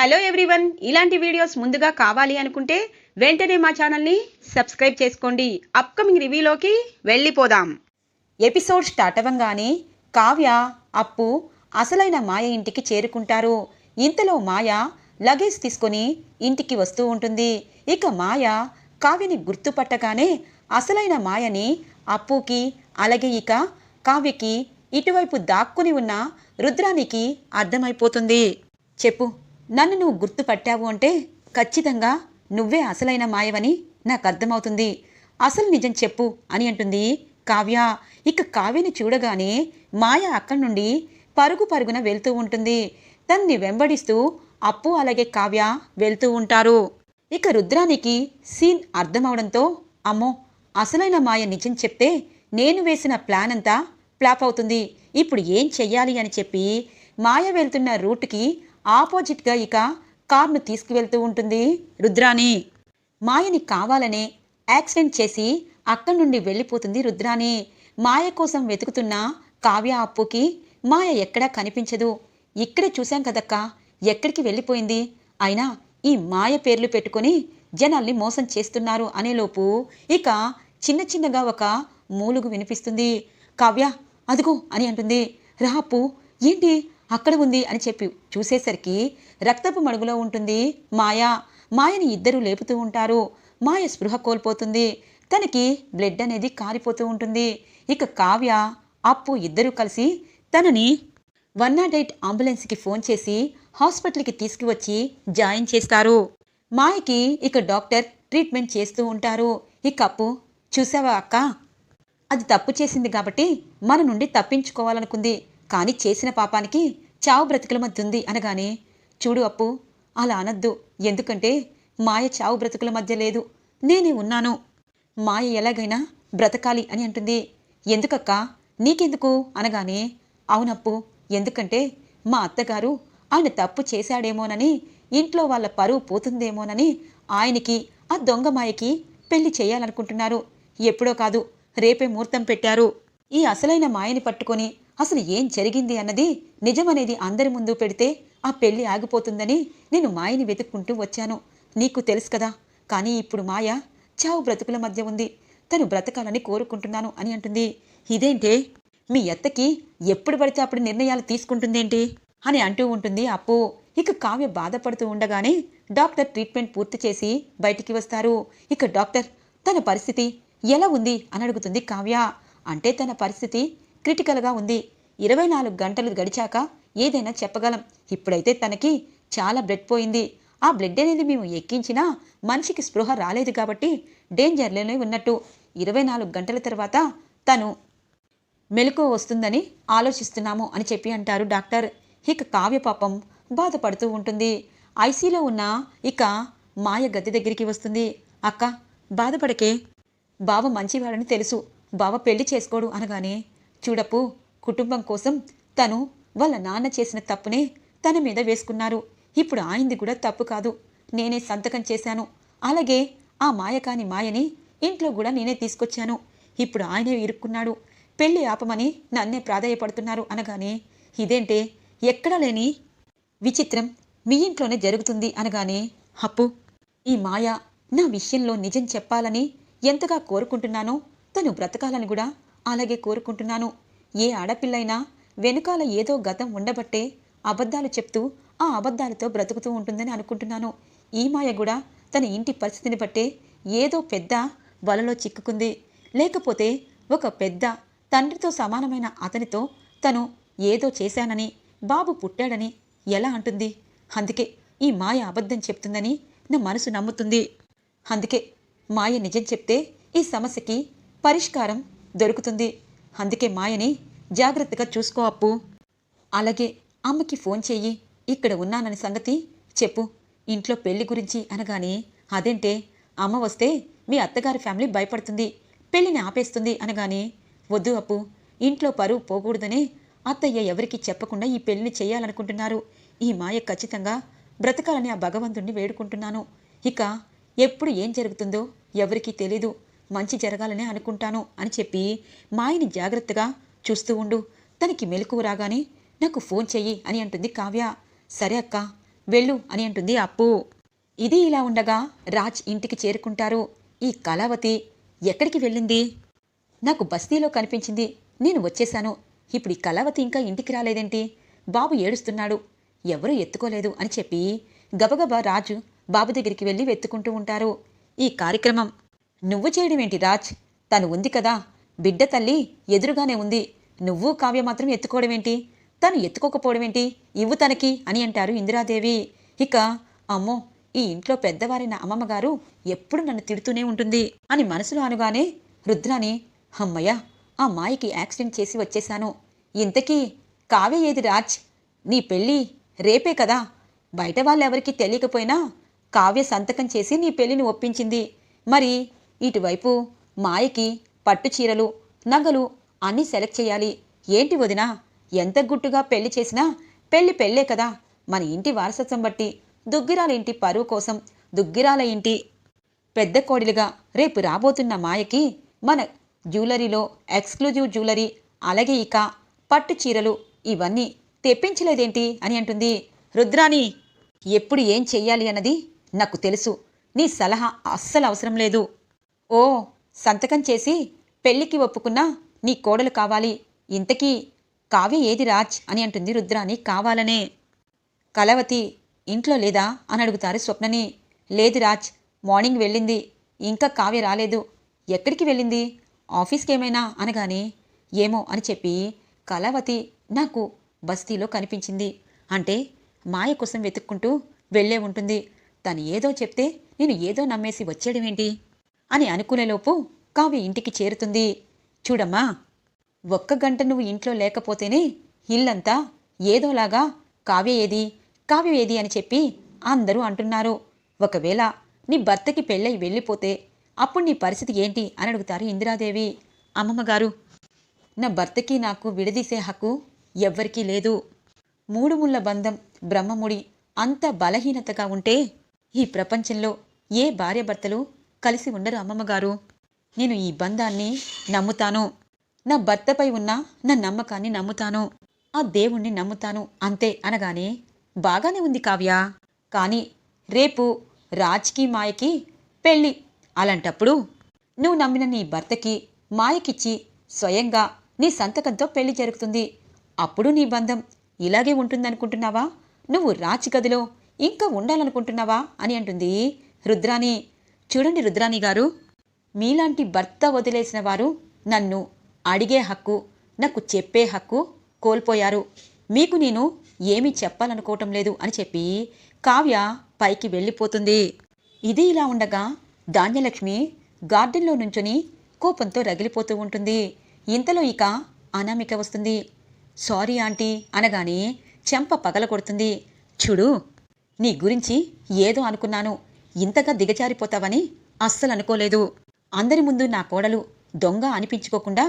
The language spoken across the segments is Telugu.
హలో ఎవ్రీవన్ ఇలాంటి వీడియోస్ ముందుగా కావాలి అనుకుంటే వెంటనే మా ఛానల్ని సబ్స్క్రైబ్ చేసుకోండి. అప్కమింగ్ రివ్యూలోకి వెళ్ళిపోదాం. ఎపిసోడ్ స్టార్ట్ అవ్వంగానే కావ్య అప్పు అసలైన మాయ ఇంటికి చేరుకుంటారు. ఇంతలో మాయ లగేజ్ తీసుకొని ఇంటికి వస్తూ ఉంటుంది. ఇక మాయ కావ్యని గుర్తుపట్టగానే అసలైన మాయని అప్పుకి అలాగే ఇక కావ్యకి ఇటువైపు దాక్కుని ఉన్న రుద్రానికి అర్థమైపోతుంది. చెప్పు. నన్ను నువ్వు గుర్తుపట్టావు అంటే ఖచ్చితంగా నువ్వే అసలైన మాయవని నాకు అర్థమవుతుంది. అసలు నిజం చెప్పు అని అంటుంది కావ్య. ఇక కావ్యని చూడగానే మాయ అక్కడి నుండి పరుగు పరుగున వెళ్తూ ఉంటుంది. తన్ని వెంబడిస్తూ అప్పు అలాగే కావ్య వెళ్తూ ఉంటారు. ఇక రుద్రానికి సీన్ అర్థమవడంతో అమ్మో అసలైన మాయ నిజం చెప్తే నేను వేసిన ప్లాన్ అంతా ఫ్లాప్ అవుతుంది. ఇప్పుడు ఏం చెయ్యాలి అని చెప్పి మాయ వెళ్తున్న రూట్కి ఆపోజిట్గా ఇక కార్ను తీసుకువెళ్తూ ఉంటుంది. రుద్రాని మాయని కావాలనే యాక్సిడెంట్ చేసి అక్కడి నుండి వెళ్ళిపోతుంది రుద్రాని మాయ కోసం వెతుకుతున్న కావ్య అప్పుకి మాయ ఎక్కడా కనిపించదు. ఇక్కడే చూశాం కదక్కా ఎక్కడికి వెళ్ళిపోయింది? అయినా ఈ మాయ పేర్లు పెట్టుకొని జనాల్ని మోసం చేస్తున్నారు అనేలోపు ఇక చిన్న చిన్నగా ఒక మూలుగు వినిపిస్తుంది. కావ్య అదుగు అని అంటుంది. రాపు ఏంటి అక్కడ ఉంది అని చెప్పి చూసేసరికి రక్తపు మడుగులో ఉంటుంది మాయా. మాయని ఇద్దరూ లేపుతూ ఉంటారు. మాయ స్పృహ కోల్పోతుంది. తనకి బ్లడ్ అనేది కారిపోతూ ఉంటుంది. ఇక కావ్య అప్పు ఇద్దరూ కలిసి తనని వన్ నాట్ ఎయిట్ అంబులెన్స్కి ఫోన్ చేసి హాస్పిటల్కి తీసుకువచ్చి జాయిన్ చేస్తారు. మాయకి ఇక డాక్టర్ ట్రీట్మెంట్ చేస్తూ ఉంటారు. ఇక అప్పు చూసావా అక్క? అది తప్పు చేసింది కాబట్టి మన నుండి తప్పించుకోవాలనుకుంది. కానీ చేసిన పాపానికి చావు బ్రతుకుల మధ్య ఉంది అనగానే చూడు అప్పు అలా అనద్దు. ఎందుకంటే మాయ చావు బ్రతుకుల మధ్య లేదు. నేనే ఉన్నాను. మాయ ఎలాగైనా బ్రతకాలి అని అంటుంది. ఎందుకక్క? నీకెందుకు? అనగానే అవునప్పు. ఎందుకంటే మా అత్తగారు ఆయన తప్పు చేశాడేమోనని ఇంట్లో వాళ్ళ పరువు పోతుందేమోనని ఆయనకి ఆ దొంగ మాయకి పెళ్ళి చేయాలనుకుంటున్నారు. ఎప్పుడో కాదు రేపే ముహూర్తం పెట్టారు. ఈ అసలైన మాయని పట్టుకొని అసలు ఏం జరిగింది అన్నది నిజమనేది అందరి ముందు పెడితే ఆ పెళ్ళి ఆగిపోతుందని నేను మాయని వెతుక్కుంటూ వచ్చాను. నీకు తెలుసు కదా కానీ ఇప్పుడు మాయ చావు బ్రతుకుల మధ్య ఉంది. తను బ్రతకాలని కోరుకుంటున్నాను అని అంటుంది. ఇదేంటే మీ అత్తకి ఎప్పుడు పడితే అప్పుడు నిర్ణయాలు తీసుకుంటుందేంటి అని అంటూ ఉంటుంది అప్పు. ఇక కావ్య బాధపడుతూ ఉండగానే డాక్టర్ ట్రీట్మెంట్ పూర్తి చేసి బయటికి వస్తారు. ఇక డాక్టర్ తన పరిస్థితి ఎలా ఉంది అని అడుగుతుంది కావ్య. అంటే తన పరిస్థితి క్రిటికల్గా ఉంది. ఇరవై నాలుగు గంటలు గడిచాక ఏదైనా చెప్పగలం. ఇప్పుడైతే తనకి చాలా బ్లడ్ పోయింది. ఆ బ్లడ్ అనేది మేము ఎక్కించినా మనిషికి స్పృహ రాలేదు కాబట్టి డేంజర్లోనే ఉన్నట్టు. ఇరవై నాలుగు గంటల తర్వాత తను మెలకు వస్తుందని ఆలోచిస్తున్నాము అని చెప్పి అంటారు డాక్టర్. ఇక కావ్య పాపం బాధపడుతూ ఉంటుంది. ఐసీలో ఉన్న ఇక మాయ గది దగ్గరికి వస్తుంది. అక్క బాధపడకే. బావ మంచివాడని తెలుసు. బావ పెళ్ళి చేసుకోడు అనగానే చూడపు కుటుంబం కోసం తను వాళ్ళ నాన్న చేసిన తప్పునే తన మీద వేసుకున్నారు. ఇప్పుడు ఆయింది కూడా తప్పు కాదు. నేనే సంతకం చేశాను. అలాగే ఆ మాయ కాని మాయని ఇంట్లో కూడా నేనే తీసుకొచ్చాను. ఇప్పుడు ఆయనే ఇరుక్కున్నాడు. పెళ్ళి ఆపమని నన్నే ప్రాధాయపడుతున్నారు అనగానే ఇదేంటే ఎక్కడా లేని విచిత్రం మీ ఇంట్లోనే జరుగుతుంది అనగానే అప్పు ఈ మాయ నా విషయంలో నిజం చెప్పాలని ఎంతగా కోరుకుంటున్నానో తను బ్రతకాలని కూడా అలాగే కోరుకుంటున్నాను. ఏ ఆడపిల్లైనా వెనుకాల ఏదో గతం ఉండబట్టే అబద్ధాలు చెప్తూ ఆ అబద్ధాలతో బ్రతుకుతూ ఉంటుందని అనుకుంటున్నాను. ఈ మాయ కూడా తన ఇంటి పరిస్థితిని బట్టే ఏదో పెద్ద వలలో చిక్కుకుంది. లేకపోతే ఒక పెద్ద తండ్రితో సమానమైన అతనితో తను ఏదో చేశానని బాబు పుట్టాడని ఎలా అంటుంది? అందుకే ఈ మాయ అబద్ధం చెప్తుందని నా మనసు నమ్ముతుంది. అందుకే మాయ నిజం చెప్తే ఈ సమస్యకి పరిష్కారం దొరుకుతుంది. అందుకే మాయని జాగ్రత్తగా చూసుకో అప్పు. అలాగే అమ్మకి ఫోన్ చెయ్యి. ఇక్కడ ఉన్నానని సంగతి చెప్పు. ఇంట్లో పెళ్ళి గురించి అనగానే అదేంటే అమ్మ వస్తే మీ అత్తగారి ఫ్యామిలీ భయపడుతుంది. పెళ్ళిని ఆపేస్తుంది అనగానే వద్దు అప్పు ఇంట్లో పరువు పోకూడదనే అత్తయ్య ఎవరికి చెప్పకుండా ఈ పెళ్ళిని చేయాలనుకుంటున్నారు. ఈ మాయ ఖచ్చితంగా బ్రతకాలని ఆ భగవంతుణ్ణి వేడుకుంటున్నాను. ఇక ఎప్పుడు ఏం జరుగుతుందో ఎవరికీ తెలీదు. మంచి జరగాలనే అనుకుంటాను అని చెప్పి మాయని జాగ్రత్తగా చూస్తూ ఉండు. తనకి మెలకువ రాగానే నాకు ఫోన్ చెయ్యి అని అంటుంది కావ్య. సరే అక్క వెళ్ళు అని అంటుంది అప్పు. ఇది ఇలా ఉండగా రాజ్ ఇంటికి చేరుకుంటారు. ఈ కళావతి ఎక్కడికి వెళ్ళింది? నాకు బస్తీలో కనిపించింది. నేను వచ్చేశాను. ఇప్పుడు ఈ కళావతి ఇంకా ఇంటికి రాలేదేంటి? బాబు ఏడుస్తున్నాడు. ఎవరూ ఎత్తుకోలేదు అని చెప్పి గబగబా రాజు బాబు దగ్గరికి వెళ్ళి వెతుకుంటూ ఉంటారు. ఈ కార్యక్రమం నువ్వు చేయడమేంటి రాజ్? తను ఉంది కదా. బిడ్డ తల్లి ఎదురుగానే ఉంది. నువ్వు కావ్య మాత్రం ఎత్తుకోవడమేంటి? తను ఎత్తుకోకపోవడమేంటి? ఇవ్వు తనకి అని అంటారు ఇందిరాదేవి. ఇక అమ్మో ఈ ఇంట్లో పెద్దవారైన అమ్మమ్మగారు ఎప్పుడు నన్ను తిడుతూనే ఉంటుంది అని మనసులో అనుగానే రుద్రాని అమ్మయ్య ఆ మాయకి యాక్సిడెంట్ చేసి వచ్చేశాను. ఇంతకీ కావ్య ఏది రాజ్? నీ పెళ్ళి రేపే కదా. బయట వాళ్ళెవరికీ తెలియకపోయినా కావ్య సంతకం చేసి నీ పెళ్ళిని ఒప్పించింది. మరి ఇటువైపు మాయకి పట్టు చీరలు నగలు అన్నీ సెలెక్ట్ చేయాలి. ఏంటి వదినా? ఎంత గుట్టుగా పెళ్ళి చేసినా పెళ్ళి పెళ్ళే కదా. మన ఇంటి వారసత్వం బట్టి దుగ్గిరాల ఇంటి పరువు కోసం దుగ్గిరాల ఇంటి పెద్ద కోడిలుగా రేపు రాబోతున్న మాయకి మన జ్యువెలరీలో ఎక్స్క్లూజివ్ జ్యువెలరీ అలాగే ఇక పట్టు చీరలు ఇవన్నీ తెప్పించలేదేంటి అని అంటుంది రుద్రాని ఎప్పుడు ఏం చెయ్యాలి అన్నది నాకు తెలుసు. నీ సలహా అస్సలు అవసరం లేదు. ఓ సంతకం చేసి పెళ్ళికి ఒప్పుకున్నా నీ కోడలు కావాలి. ఇంతకీ కావ్య ఏది రాజ్ అని అంటుంది రుద్రాని. కావాలనే. కలవతి ఇంట్లో లేదా? అని అడుగుతారు స్వప్నని. లేదు రాజ్ మార్నింగ్ వెళ్ళింది. ఇంకా కావ్య రాలేదు. ఎక్కడికి వెళ్ళింది? ఆఫీస్కి ఏమైనా అనగానే ఏమో అని చెప్పి కళావతి నాకు బస్తీలో కనిపించింది. అంటే మాయ కోసం వెతుక్కుంటూ వెళ్ళే ఉంటుంది. తను ఏదో చెప్తే నేను ఏదో నమ్మేసి వచ్చేయడమేంటి? అని అనుకునేలోపు కావ్య ఇంటికి చేరుతుంది. చూడమ్మా ఒక్క గంట నువ్వు ఇంట్లో లేకపోతేనే ఇల్లంతా ఏదోలాగా కావ్య ఏది కావ్య ఏది అని చెప్పి అందరూ అంటున్నారు. ఒకవేళ నీ భర్తకి పెళ్ళై వెళ్ళిపోతే అప్పుడు నీ పరిస్థితి ఏంటి అని అడుగుతారు ఇందిరాదేవి. అమ్మమ్మగారు నా భర్తకి నాకు విడదీసే హక్కు ఎవ్వరికీ లేదు. మూడు ముళ్ళ బంధం బ్రహ్మముడి అంత బలహీనతగా ఉంటే ఈ ప్రపంచంలో ఏ భార్యాభర్తలు కలిసి ఉండరు అమ్మమ్మగారు నేను ఈ బంధాన్ని నమ్ముతాను. నా భర్తపై ఉన్న నా నమ్మకాన్ని నమ్ముతాను. ఆ దేవుణ్ణి నమ్ముతాను అంతే అనగానే బాగానే ఉంది కావ్య. కానీ రేపు రాజ్కి మాయకి పెళ్ళి. అలాంటప్పుడు నువ్వు నమ్మిన నీ భర్తకి మాయకిచ్చి స్వయంగా నీ సంతకంతో పెళ్ళి జరుగుతుంది. అప్పుడు నీ బంధం ఇలాగే ఉంటుందనుకుంటున్నావా? నువ్వు రాచి గదిలో ఇంకా ఉండాలనుకుంటున్నావా? అని అంటుంది రుద్రాని చూడండి రుద్రాణి గారు. మీలాంటి భర్త వదిలేసిన వారు నన్ను అడిగే హక్కు నాకు చెప్పే హక్కు కోల్పోయారు. మీకు నేను ఏమీ చెప్పాలనుకోవటం లేదు అని చెప్పి కావ్య పైకి వెళ్ళిపోతుంది. ఇది ఇలా ఉండగా ధాన్యలక్ష్మి గార్డెన్లో నుంచుని కోపంతో రగిలిపోతూ ఉంటుంది. ఇంతలో ఇక అనామిక వస్తుంది. సారీ ఆంటీ అనగానే చెంప పగల కొడుతుంది చూడు నీ గురించి ఏదో అనుకున్నాను. ఇంతగా దిగజారిపోతావని అస్సలు అనుకోలేదు. అందరి ముందు నా కోడలు దొంగ అనిపించుకోకుండా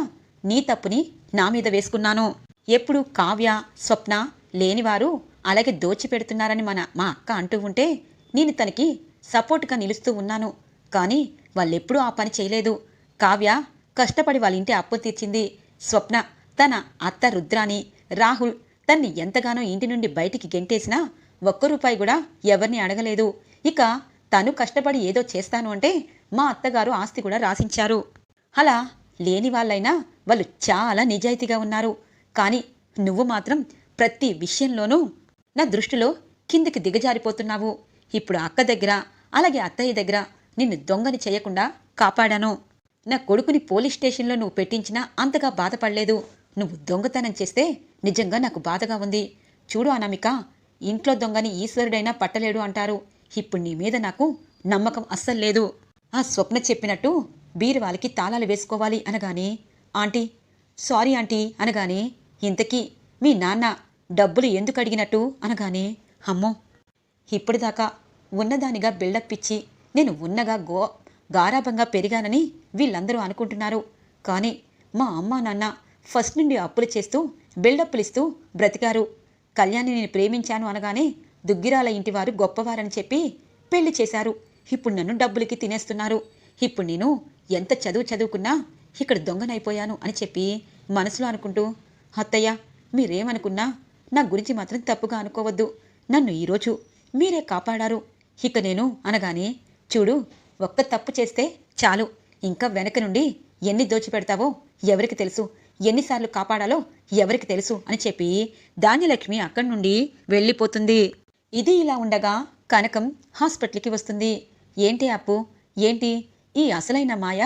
నీ తప్పుని నా మీద వేసుకున్నాను. ఎప్పుడు కావ్య స్వప్న లేనివారు అలాగే దోచిపెడుతున్నారని మన మా అక్క అంటూ ఉంటే నేను తనకి సపోర్ట్గా నిలుస్తూ ఉన్నాను. కానీ వాళ్ళెప్పుడూ ఆ పని చేయలేదు. కావ్య కష్టపడి వాళ్ళ ఇంటి అప్పు తీర్చింది. స్వప్న తన అత్త రుద్రాని రాహుల్ తన్ని ఎంతగానో ఇంటి నుండి బయటికి గెంటేసినా ఒక్క రూపాయి కూడా ఎవరిని అడగలేదు. ఇక తను కష్టపడి ఏదో చేస్తాను అంటే మా అత్తగారు ఆస్తి కూడా రాసించారు. అలా లేని వాళ్ళైనా వాళ్ళు చాలా నిజాయితీగా ఉన్నారు. కానీ నువ్వు మాత్రం ప్రతి విషయంలోనూ నా దృష్టిలో కిందికి దిగజారిపోతున్నావు. ఇప్పుడు అక్క దగ్గర అలాగే అత్తయ్య దగ్గర నిన్ను దొంగని చేయకుండా కాపాడాను. నా కొడుకుని పోలీస్ స్టేషన్లో నువ్వు పెట్టించినా అంతగా బాధపడలేదు. నువ్వు దొంగతనం చేస్తే నిజంగా నాకు బాధగా ఉంది. చూడు అనామిక ఇంట్లో దొంగని ఈశ్వరుడైనా పట్టలేడు అంటారు. ఇప్పుడు నీ మీద నాకు నమ్మకం అస్సలు లేదు. ఆ స్వప్న చెప్పినట్టు బీరువాలకి తాళాలు వేసుకోవాలి అనగానే ఆంటీ సారీ ఆంటీ అనగానే ఇంతకీ మీ నాన్న డబ్బులు ఎందుకు అడిగినట్టు? అనగానే అమ్మో ఇప్పటిదాకా ఉన్నదానిగా బిల్డప్ ఇచ్చి నేను ఉన్నగా గో గారాభంగా పెరిగానని వీళ్ళందరూ అనుకుంటున్నారు. కానీ మా అమ్మ నాన్న ఫస్ట్ నుండి అప్పులు చేస్తూ బిల్డప్లు ఇస్తూ బ్రతికారు. కళ్యాణి నేను ప్రేమించాను అనగానే దుగ్గిరాల ఇంటివారు గొప్పవారని చెప్పి పెళ్ళి చేశారు. ఇప్పుడు నన్ను డబ్బులకి తినేస్తున్నారు. ఇప్పుడు నేను ఎంత చదువు చదువుకున్నా ఇక్కడ దొంగనైపోయాను అని చెప్పి మనసులో అనుకుంటూ అత్తయ్య మీరేమనుకున్నా నా గురించి మాత్రం తప్పుగా అనుకోవద్దు. నన్ను ఈరోజు మీరే కాపాడారు. ఇక నేను అనగానే చూడు ఒక్క తప్పు చేస్తే చాలు. ఇంకా వెనక నుండి ఎన్ని దోచిపెడతావో ఎవరికి తెలుసు. ఎన్నిసార్లు కాపాడాలో ఎవరికి తెలుసు అని చెప్పి ధాన్యలక్ష్మి అక్కడి నుండి వెళ్ళిపోతుంది. ఇది ఇలా ఉండగా కనకం హాస్పిటల్కి వస్తుంది. ఏంటి అప్పు? ఏంటి? ఈ అసలైన మాయ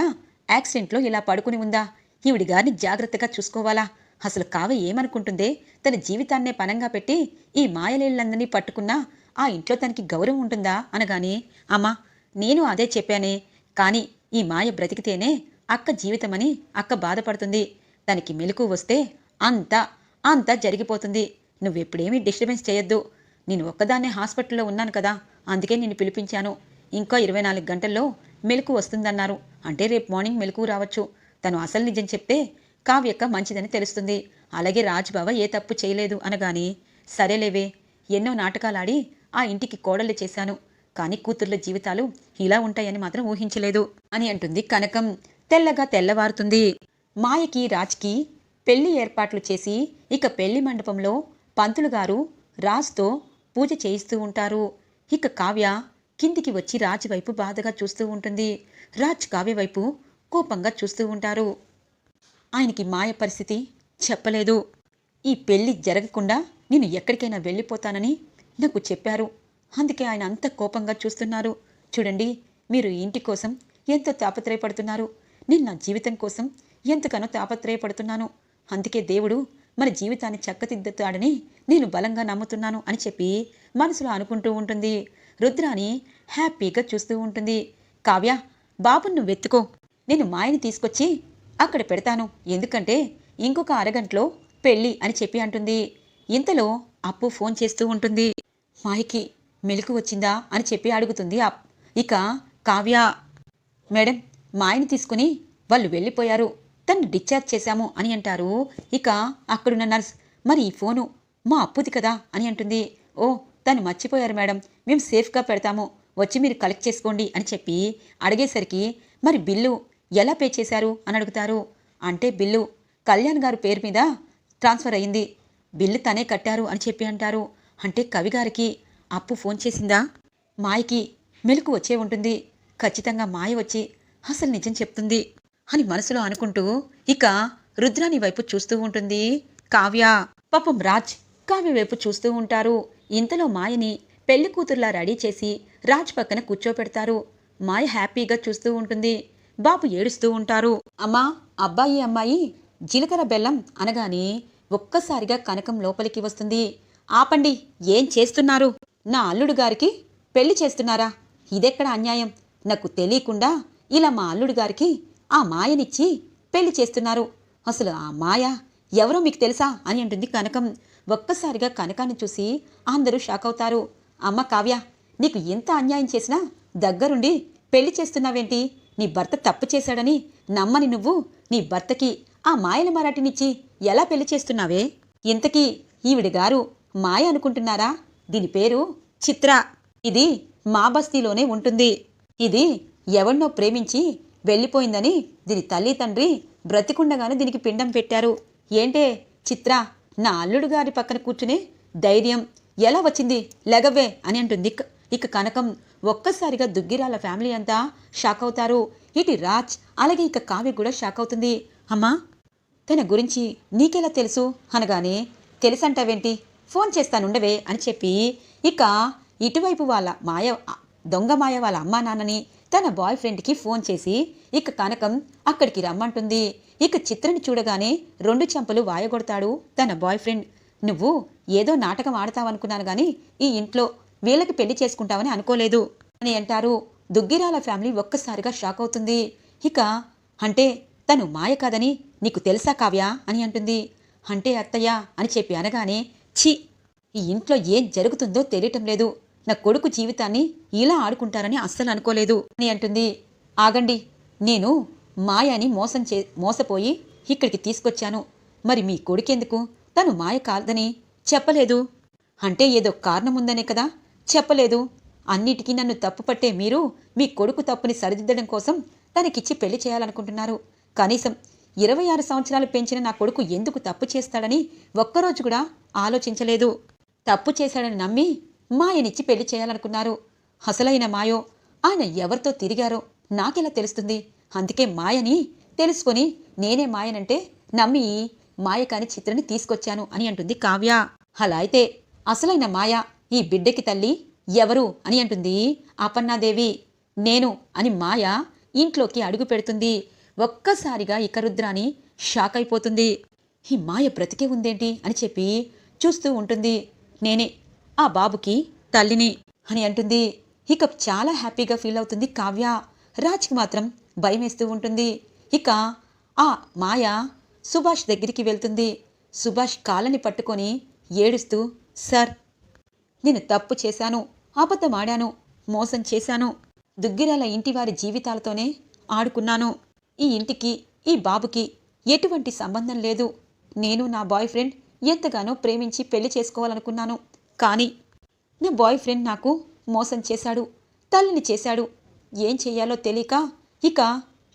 యాక్సిడెంట్లో ఇలా పడుకుని ఉందా? ఈవిడి గారిని జాగ్రత్తగా చూసుకోవాలా? అసలు కావ ఏమనుకుంటుందే? తన జీవితాన్నే పనంగా పెట్టి ఈ మాయలేళ్ళందరినీ పట్టుకున్నా ఆ ఇంట్లో తనకి గౌరవం ఉంటుందా అనగాని అమ్మా నేను అదే చెప్పానే. కానీ ఈ మాయ బ్రతికితేనే అక్క జీవితమని అక్క బాధపడుతుంది. తనకి మెలకు వస్తే అంతా అంతా జరిగిపోతుంది. నువ్వెప్పుడేమీ డిస్టర్బెన్స్ చేయొద్దు. నేను ఒక్కదాన్నే హాస్పిటల్లో ఉన్నాను కదా అందుకే నేను పిలిపించాను. ఇంకా ఇరవై నాలుగు గంటల్లో మెలకు వస్తుందన్నారు. అంటే రేపు మార్నింగ్ మెలకు రావచ్చు. తను అసలు నిజం చెప్తే కావ్యక్క మంచిదని తెలుస్తుంది. అలాగే రాజ్బావ ఏ తప్పు చేయలేదు అనగాని సరేలేవే ఎన్నో నాటకాలాడి ఆ ఇంటికి కోడళ్ళు చేశాను. కానీ కూతుర్ల జీవితాలు ఇలా ఉంటాయని మాత్రం ఊహించలేదు అని అంటుంది కనకం. తెల్లగా తెల్లవారుతుంది. మాయకి రాజ్కి పెళ్ళి ఏర్పాట్లు చేసి ఇక పెళ్ళి మండపంలో పంతులు గారు రాజ్తో పూజ చేయిస్తూ ఉంటారు. ఇక కావ్య కిందికి వచ్చి రాజ్ వైపు బాధగా చూస్తూ ఉంటుంది. రాజ్ కావ్య వైపు కోపంగా చూస్తూ ఉంటారు. ఆయనకి మాయ పరిస్థితి చెప్పలేదు. ఈ పెళ్ళి జరగకుండా నేను ఎక్కడికైనా వెళ్ళిపోతానని నాకు చెప్పారు. అందుకే ఆయన అంత కోపంగా చూస్తున్నారు. చూడండి మీరు ఇంటి కోసం ఎంతో తాపత్రయపడుతున్నారు. నేను నా జీవితం కోసం ఎంతగానో తాపత్రయపడుతున్నాను. అందుకే దేవుడు మన జీవితాన్ని చక్కదిద్దుతాడని నేను బలంగా నమ్ముతున్నాను అని చెప్పి మనసులో అనుకుంటూ ఉంటుంది. రుద్రాని హ్యాపీగా చూస్తూ ఉంటుంది. కావ్య బాబును నువ్వు వెతుకో. నేను మాయని తీసుకొచ్చి అక్కడ పెడతాను. ఎందుకంటే ఇంకొక అరగంటలో పెళ్ళి అని చెప్పి అంటుంది. ఇంతలో అప్పు ఫోన్ చేస్తూ ఉంటుంది. మాయకి మెలకు వచ్చిందా అని చెప్పి అడుగుతుంది అప్. ఇక కావ్య మేడం మాయని తీసుకుని వాళ్ళు వెళ్ళిపోయారు. తను డిశ్చార్జ్ చేశాము అని అంటారు. ఇక అక్కడున్న నర్స్ మరి ఈ ఫోను మా అప్పుది కదా అని అంటుంది. ఓ తను మర్చిపోయారు మేడం. మేము సేఫ్గా పెడతాము. వచ్చి మీరు కలెక్ట్ చేసుకోండి అని చెప్పి అడిగేసరికి మరి బిల్లు ఎలా పే చేశారు? అని అడుగుతారు. అంటే బిల్లు కళ్యాణ్ గారు పేరు మీద ట్రాన్స్ఫర్ అయ్యింది. బిల్లు తనే కట్టారు అని చెప్పి అంటారు. అంటే కవి గారికి అప్పు ఫోన్ చేసిందా? మాయకి మెలకు వచ్చే ఉంటుంది. ఖచ్చితంగా మాయ వచ్చి అసలు నిజం చెప్తుంది. అని మనసులో అనుకుంటూ ఇక రుద్రాని వైపు చూస్తూ ఉంటుంది. కావ్య పాపం రాజ్ కావ్య వైపు చూస్తూ ఉంటారు. ఇంతలో మాయని పెళ్ళి కూతుర్లా రెడీ చేసి రాజ్ పక్కన కూర్చోపెడతారు. మాయ హ్యాపీగా చూస్తూ ఉంటుంది. బాబు ఏడుస్తూ ఉంటారు. అమ్మా అబ్బాయి అమ్మాయి జీలకర్ర బెల్లం అనగానే ఒక్కసారిగా కనకం లోపలికి వస్తుంది. ఆపండి ఏం చేస్తున్నారు? నా అల్లుడు గారికి పెళ్ళి చేస్తున్నారా? ఇదెక్కడ అన్యాయం? నాకు తెలియకుండా ఇలా మా అల్లుడు గారికి ఆ మాయనిచ్చి పెళ్ళి చేస్తున్నారు. అసలు ఆ మాయ ఎవరో మీకు తెలుసా? అని అంటుంది కనకం. ఒక్కసారిగా కనకాన్ని చూసి అందరూ షాక్ అవుతారు. అమ్మ కావ్య నీకు ఎంత అన్యాయం చేసినా దగ్గరుండి పెళ్ళి చేస్తున్నావేంటి? నీ భర్త తప్పు చేశాడని నమ్మని నువ్వు నీ భర్తకి ఆ మాయల మరాఠినిచ్చి ఎలా పెళ్ళి చేస్తున్నావే? ఇంతకీ ఈవిడ గారు మాయ అనుకుంటున్నారా? దీని పేరు చిత్ర. ఇది మా బస్తీలోనే ఉంటుంది. ఇది ఎవరినో ప్రేమించి వెళ్ళిపోయిందని దీని తల్లి తండ్రి బ్రతికుండగానే దీనికి పిండం పెట్టారు. ఏంటే చిత్ర నా అల్లుడు గారి పక్కన కూర్చునే ధైర్యం ఎలా వచ్చింది? లెగవే అని అంటుంది ఇక- ఇక కనకం. ఒక్కసారిగా దుగ్గిరాల ఫ్యామిలీ అంతా షాక్ అవుతారు. ఇటు రాజ్ అలాగే ఇక కావ్య కూడా షాక్ అవుతుంది. అమ్మా తన గురించి నీకెలా తెలుసు? అనగానే తెలుసంటావేంటి? ఫోన్ చేస్తానుండవే అని చెప్పి ఇక ఇటువైపు వాళ్ళ మాయ దొంగ మాయ వాళ్ళ అమ్మా నాన్నని తన బాయ్ ఫ్రెండ్కి ఫోన్ చేసి ఇక కనకం అక్కడికి రమ్మంటుంది. ఇక చిత్రని చూడగానే రెండు చెంపలు వాయగొడతాడు తన బాయ్ ఫ్రెండ్. నువ్వు ఏదో నాటకం ఆడతావనుకున్నాను గాని ఈ ఇంట్లో వీళ్ళకి పెళ్ళి చేసుకుంటావని అనుకోలేదు అని అంటారు. దుగ్గిరాల ఫ్యామిలీ ఒక్కసారిగా షాక్ అవుతుంది. ఇక అంటే తను మాయ కాదని నీకు తెలుసా కావ్యా? అని అంటుంది. అంటే అత్తయ్య అని చెప్పి అనగానే ఛీ! ఈ ఇంట్లో ఏం జరుగుతుందో తెలియటం లేదు. నా కొడుకు జీవితాన్ని ఇలా ఆడుకుంటారని అస్సలు అనుకోలేదు. అని అంటుంది. ఆగండి నేను మాయాని మోసం చే మోసపోయి ఇక్కడికి తీసుకొచ్చాను. మరి మీ కొడుకెందుకు? తను మాయ కాదని చెప్పలేదు. అంటే ఏదో కారణం ఉందనే కదా? చెప్పలేదు. అన్నిటికీ నన్ను తప్పు పట్టే మీరు మీ కొడుకు తప్పుని సరిదిద్దడం కోసం తనకిచ్చి పెళ్ళి చేయాలనుకుంటున్నారు. కనీసం ఇరవై ఆరు సంవత్సరాలు పెంచిన నా కొడుకు ఎందుకు తప్పు చేస్తాడని ఒక్కరోజు కూడా ఆలోచించలేదు. తప్పు చేశాడని నమ్మి మాయనిచ్చి పెళ్ళి చేయాలనుకున్నారు. అసలైన మాయో ఆయన ఎవరితో తిరిగారో నాకెలా తెలుస్తుంది? అందుకే మాయని తెలుసుకొని నేనే మాయనంటే నమ్మి మాయ కాని చిత్రని తీసుకొచ్చాను అని అంటుంది కావ్య. అలా అయితే అసలైన మాయ ఈ బిడ్డకి తల్లి ఎవరు అని అంటుంది అపన్నాదేవి నేను అని మాయ ఇంట్లోకి అడుగు పెడుతుంది. ఒక్కసారిగా ఇక రుద్రాని షాక్ అయిపోతుంది ఈ మాయ బ్రతికే ఉందేంటి అని చెప్పి చూస్తూ ఉంటుంది. నేనే ఆ బాబుకి తల్లిని అని అంటుంది. ఇక చాలా హ్యాపీగా ఫీల్ అవుతుంది కావ్య. రాజ్కి మాత్రం భయమేస్తూ ఉంటుంది. ఇక ఆ మాయ సుభాష్ దగ్గరికి వెళ్తుంది. సుభాష్ కాలని పట్టుకొని ఏడుస్తూ సార్ నేను తప్పు చేశాను అబద్ధమాడాను మోసం చేశాను. దుగ్గిరాల ఇంటివారి జీవితాలతోనే ఆడుకున్నాను. ఈ ఇంటికి ఈ బాబుకి ఎటువంటి సంబంధం లేదు. నేను నా బాయ్ ఫ్రెండ్ ఎంతగానో ప్రేమించి పెళ్ళి చేసుకోవాలనుకున్నాను. కానీ నా బాయ్ ఫ్రెండ్ నాకు మోసం చేశాడు తల్లిని చేశాడు. ఏం చెయ్యాలో తెలియక ఇక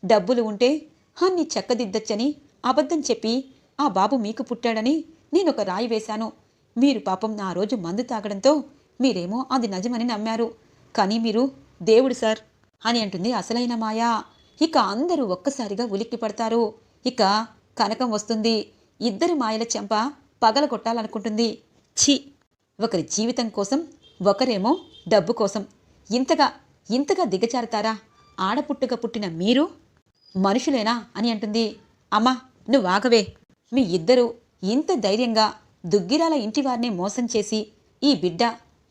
డబ్బులు ఉంటే అన్ని చక్కదిద్దచ్చని అబద్ధం చెప్పి ఆ బాబు మీకు పుట్టాడని నేను ఒక రాయి వేశాను. మీరు పాపం నా రోజు మందు తాగడంతో మీరేమో అది నిజమని నమ్మారు. కానీ మీరు దేవుడు సార్ అని అంటుంది అసలైన మాయ. ఇక అందరూ ఒక్కసారిగా ఉలిక్కి పడతారు. ఇక కనకం వస్తుంది. ఇద్దరు మాయల చెంప పగలగొట్టాలనుకుంటుంది. ఛీ! ఒకరి జీవితం కోసం ఒకరేమో డబ్బు కోసం. ఇంతగా ఇంతగా దిగజారుతారా? ఆడపుట్టుక పుట్టిన మీరు? మనుషులేనా అని అంటుంది. అమ్మా నువ్వు ఆగవే. మీ ఇద్దరూ ఇంత ధైర్యంగా దుగ్గిరాల ఇంటివారినే మోసం చేసి ఈ బిడ్డ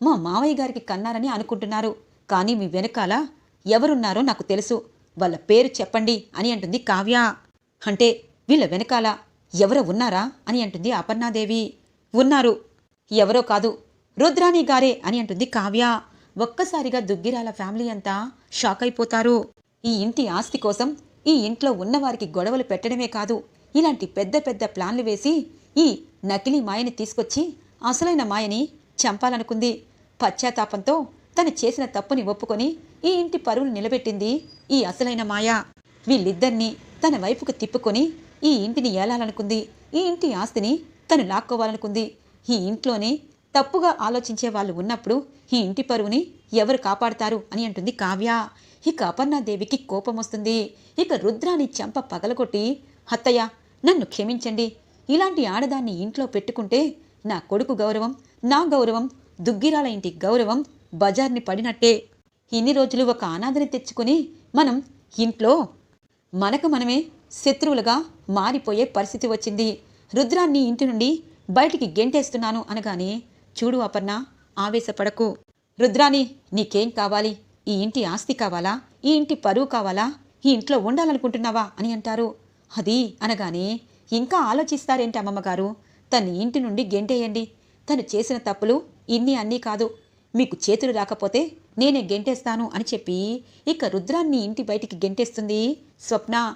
మా మావయ్య గారికి కన్నారని అనుకుంటున్నారు. కానీ మీ వెనకాల ఎవరున్నారో నాకు తెలుసు. వాళ్ళ పేరు చెప్పండి అని అంటుంది కావ్య. అంటే వీళ్ళ వెనకాల ఎవరో ఉన్నారా అని అంటుంది అపర్ణాదేవి. ఉన్నారు. ఎవరో కాదు రుద్రాణి గారే అని అంటుంది కావ్య. ఒక్కసారిగా దుగ్గిరాల ఫ్యామిలీ అంతా షాక్ అయిపోతారు. ఈ ఇంటి ఆస్తి కోసం ఈ ఇంట్లో ఉన్నవారికి గొడవలు పెట్టడమే కాదు ఇలాంటి పెద్ద పెద్ద ప్లాన్లు వేసి ఈ నకిలీ మాయని తీసుకొచ్చి అసలైన మాయని చంపాలనుకుంది. పశ్చాత్తాపంతో తను చేసిన తప్పుని ఒప్పుకొని ఈ ఇంటి పరువులు నిలబెట్టింది ఈ అసలైన మాయ. వీళ్ళిద్దరినీ తన వైపుకు తిప్పుకొని ఈ ఇంటిని ఏలాలనుకుంది ఈ ఇంటి ఆస్తిని తను లాక్కోవాలనుకుంది. ఈ ఇంట్లోనే తప్పుగా ఆలోచించే వాళ్ళు ఉన్నప్పుడు ఈ ఇంటి పరువుని ఎవరు కాపాడతారు అని అంటుంది కావ్య. ఇక అపర్ణాదేవికి కోపం వస్తుంది. ఇక రుద్రాని చెంప పగలగొట్టి అత్తయ్య నన్ను క్షమించండి. ఇలాంటి ఆడదాన్ని ఇంట్లో పెట్టుకుంటే నా కొడుకు గౌరవం నా గౌరవం దుగ్గిరాల ఇంటి గౌరవం బజార్ని పడినట్టే. ఇన్ని రోజులు ఒక అనాథని తెచ్చుకొని మనం ఇంట్లో మనకు మనమే శత్రువులుగా మారిపోయే పరిస్థితి వచ్చింది. రుద్రాన్ని ఇంటి నుండి బయటికి గెంటేస్తున్నాను అనగానే చూడు అపర్ణ ఆవేశపడకు. రుద్రాని నీకేం కావాలి? ఈ ఇంటి ఆస్తి కావాలా? ఈ ఇంటి పరువు కావాలా? ఈ ఇంట్లో ఉండాలనుకుంటున్నావా? అని అంటారు. అది అనగానే ఇంకా ఆలోచిస్తారేంటి అమ్మమ్మగారు? తన ఇంటి నుండి గెంటేయండి. తను చేసిన తప్పులు ఇన్ని అన్నీ కాదు. మీకు చేతులు రాకపోతే నేనే గెంటేస్తాను అని చెప్పి ఇక రుద్రాన్ని ఇంటి బయటికి గెంటేస్తుంది స్వప్న.